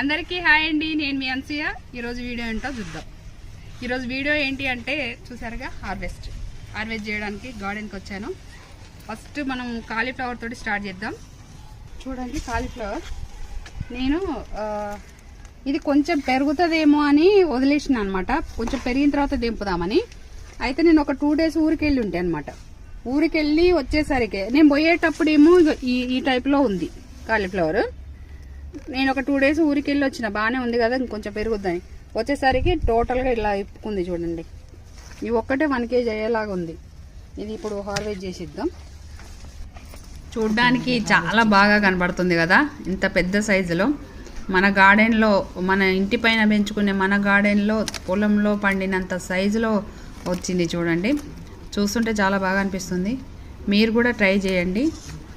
అందరికీ హాయ్ అండి నేను మీ అన్సూయ. ఈరోజు వీడియో ఏంటో చూద్దాం. ఈరోజు వీడియో ఏంటి అంటే చూసారుగా హార్వెస్ట్. హార్వెస్ట్ చేయడానికి గార్డెన్కి వచ్చాను. ఫస్ట్ మనం కాలీఫ్లవర్ తోటి స్టార్ట్ చేద్దాం. చూడండి కాలీఫ్లవర్. నేను ఇది కొంచెం పెరుగుతుందేమో అని వదిలేసిన అనమాట కొంచెం పెరిగిన తర్వాత దింపుదామని. అయితే నేను ఒక టూ డేస్ ఊరికి వెళ్ళి ఉంటే అనమాట ఊరికి వెళ్ళి వచ్చేసరికి నేను పోయేటప్పుడేమో ఈ ఈ టైప్లో ఉంది కాలీఫ్లవర్. నేను ఒక టూ డేస్ ఊరికి వెళ్ళి వచ్చిన. బాగానే ఉంది కదా ఇంకొంచెం పెరుగుద్దని. వచ్చేసరికి టోటల్గా ఇలా ఇప్పుకుంది చూడండి. ఇవి ఒక్కటే వన్ కేజీ అయ్యేలాగా ఉంది. ఇది ఇప్పుడు హార్వెస్ట్ చేసిద్దాం. చూడ్డానికి చాలా బాగా కనబడుతుంది కదా ఇంత పెద్ద సైజులో మన గార్డెన్లో మన ఇంటి పైన పెంచుకునే మన గార్డెన్లో పొలంలో పండినంత సైజులో వచ్చింది చూడండి. చూస్తుంటే చాలా బాగా అనిపిస్తుంది. మీరు కూడా ట్రై చేయండి.